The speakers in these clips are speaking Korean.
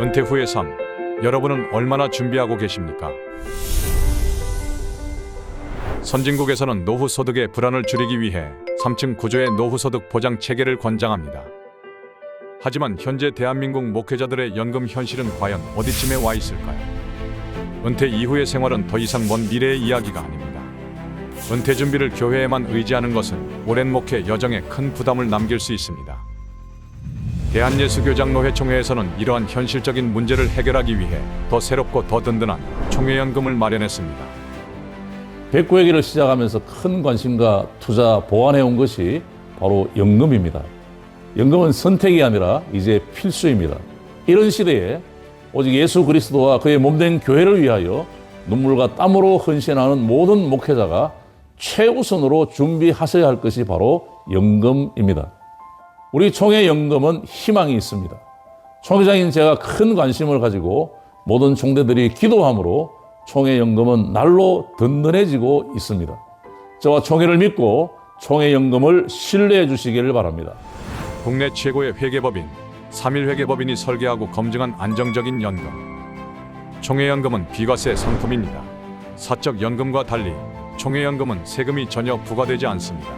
은퇴 후의 삶, 여러분은 얼마나 준비하고 계십니까? 선진국에서는 노후 소득의 불안을 줄이기 위해 3층 구조의 노후 소득 보장 체계를 권장합니다. 하지만 현재 대한민국 목회자들의 연금 현실은 과연 어디쯤에 와 있을까요? 은퇴 이후의 생활은 더 이상 먼 미래의 이야기가 아닙니다. 은퇴 준비를 교회에만 의지하는 것은 오랜 목회 여정에 큰 부담을 남길 수 있습니다. 대한예수교장로 회 총회에서는 이러한 현실적인 문제를 해결하기 위해 더 새롭고 더 든든한 총회연금을 마련했습니다. 백구 회기를 시작하면서 큰 관심과 투자 보완해 온 것이 바로 연금입니다. 연금은 선택이 아니라 이제 필수입니다. 이런 시대에 오직 예수 그리스도와 그의 몸된 교회를 위하여 눈물과 땀으로 헌신하는 모든 목회자가 최우선으로 준비하셔야 할 것이 바로 연금입니다. 우리 총회 연금은 희망이 있습니다. 총회장인 제가 큰 관심을 가지고 모든 총대들이 기도함으로 총회 연금은 날로 든든해지고 있습니다. 저와 총회를 믿고 총회 연금을 신뢰해 주시기를 바랍니다. 국내 최고의 회계법인 3일 회계법인이 설계하고 검증한 안정적인 연금. 총회연금은 비과세 상품입니다. 사적 연금과 달리 총회연금은 세금이 전혀 부과되지 않습니다.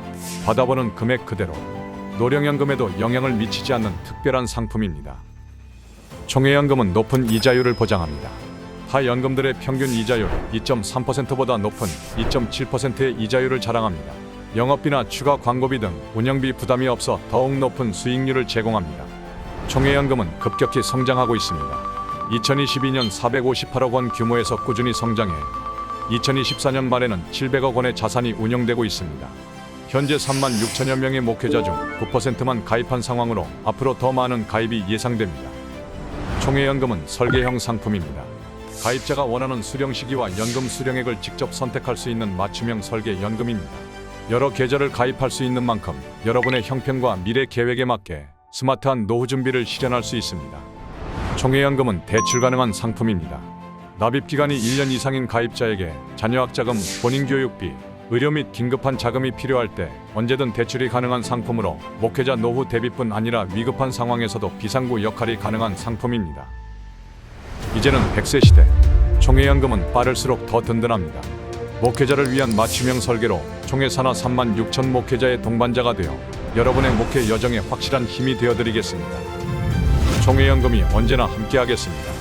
받아보는 금액 그대로 노령연금에도 영향을 미치지 않는 특별한 상품입니다. 총회연금은 높은 이자율을 보장합니다. 타 연금들의 평균 이자율 2.3%보다 높은 2.7%의 이자율을 자랑합니다. 영업비나 추가 광고비 등 운영비 부담이 없어 더욱 높은 수익률을 제공합니다. 총회연금은 급격히 성장하고 있습니다. 2022년 458억 원 규모에서 꾸준히 성장해 2024년 말에는 700억 원의 자산이 운영되고 있습니다. 현재 3만 6천여 명의 목회자 중 9%만 가입한 상황으로 앞으로 더 많은 가입이 예상됩니다. 총회연금은 설계형 상품입니다. 가입자가 원하는 수령 시기와 연금 수령액을 직접 선택할 수 있는 맞춤형 설계 연금입니다. 여러 계좌를 가입할 수 있는 만큼 여러분의 형편과 미래 계획에 맞게 스마트한 노후 준비를 실현할 수 있습니다. 총회연금은 대출 가능한 상품입니다. 납입 기간이 1년 이상인 가입자에게 자녀 학자금, 본인 교육비, 의료 및 긴급한 자금이 필요할 때 언제든 대출이 가능한 상품으로 목회자 노후 대비뿐 아니라 위급한 상황에서도 비상구 역할이 가능한 상품입니다. 이제는 100세 시대 총회연금은 빠를수록 더 든든합니다. 목회자를 위한 맞춤형 설계로 총회 산하 3만 6천 목회자의 동반자가 되어 여러분의 목회 여정에 확실한 힘이 되어드리겠습니다. 총회연금이 언제나 함께하겠습니다.